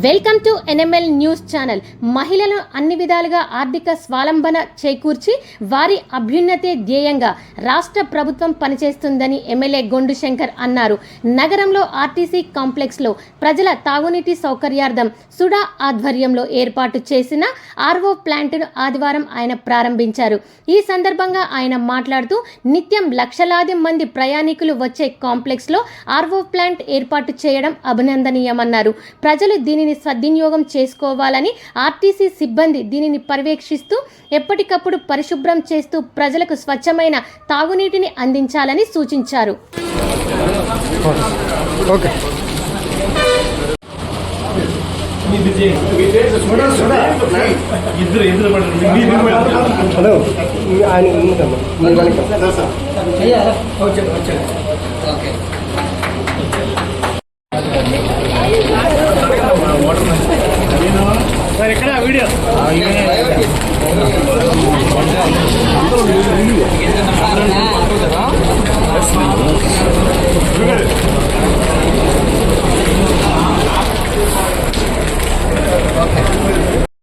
Welcome to NML news channel. మహిళలను అన్ని విధాలుగా ఆర్థిక స్వాలంబన చేకూర్చి వారి అభ్యున్నతే ధ్యేయంగా రాష్ట్ర ప్రభుత్వం పనిచేస్తుందని ఎమ్మెల్యే గొండు శంకర్ అన్నారు. నగరంలో ఆర్టీసీ కాంప్లెక్స్లో ప్రజల తాగునీటి సౌకర్యార్థం సుడా ఆధ్వర్యంలో ఏర్పాటు చేసిన ఆర్వో ప్లాంట్ను ఆదివారం ఆయన ప్రారంభించారు. ఈ సందర్భంగా ఆయన మాట్లాడుతూ నిత్యం లక్షలాది మంది ప్రయాణికులు వచ్చే కాంప్లెక్స్లో ఆర్వో ప్లాంట్ ఏర్పాటు చేయడం అభినందనీయమన్నారు. ప్రజలు దీని దీనిని సద్వినియోగం చేసుకోవాలని ఆర్టీసీ సిబ్బంది దీనిని పర్యవేక్షిస్తూ ఎప్పటికప్పుడు పరిశుభ్రం చేస్తూ ప్రజలకు స్వచ్ఛమైన తాగునీటిని అందించాలని సూచించారు. హలో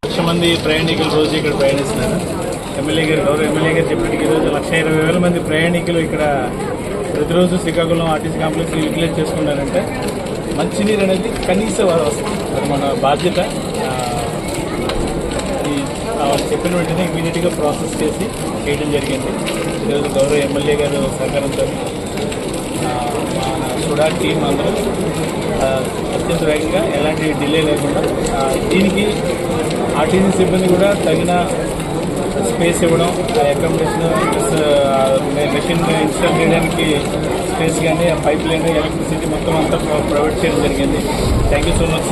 లక్ష మంది ప్రయాణికులు రోజు ఇక్కడ ప్రయాణిస్తున్నారు. ఎమ్మెల్యే గారు గౌరవ ఎమ్మెల్యే గారు చెప్పినట్టు ఈరోజు లక్ష ఇరవై వేల మంది ప్రయాణికులు ఇక్కడ ప్రతిరోజు శ్రీకాకుళం ఆర్టీసీ కాంప్లెక్స్ యూటిలైజ్ చేసుకున్నారంటే మంచినీరు అనేది కనీస వస్తుంది అది మన బాధ్యత. చెప్పిన వెంటనే ఇమీడియట్గా ప్రాసెస్ చేసి చేయడం జరిగింది. ఈరోజు గౌరవ ఎమ్మెల్యే గారు సహకారంతో సుడా టీం అందరూ అత్యంత వేగంగా ఎలాంటి డిలే లేకుండా దీనికి ఆర్టీసీ సిబ్బంది కూడా తగిన స్పేస్ ఇవ్వడం అకామిడేషన్ మెషిన్ ఇన్స్టాల్ చేయడానికి స్పేస్ కానీ ఆ పైప్ లైన్ ఎలక్ట్రిసిటీ మొత్తం అంతా ప్రొవైడ్ చేయడం జరిగింది. Thank you so much sir.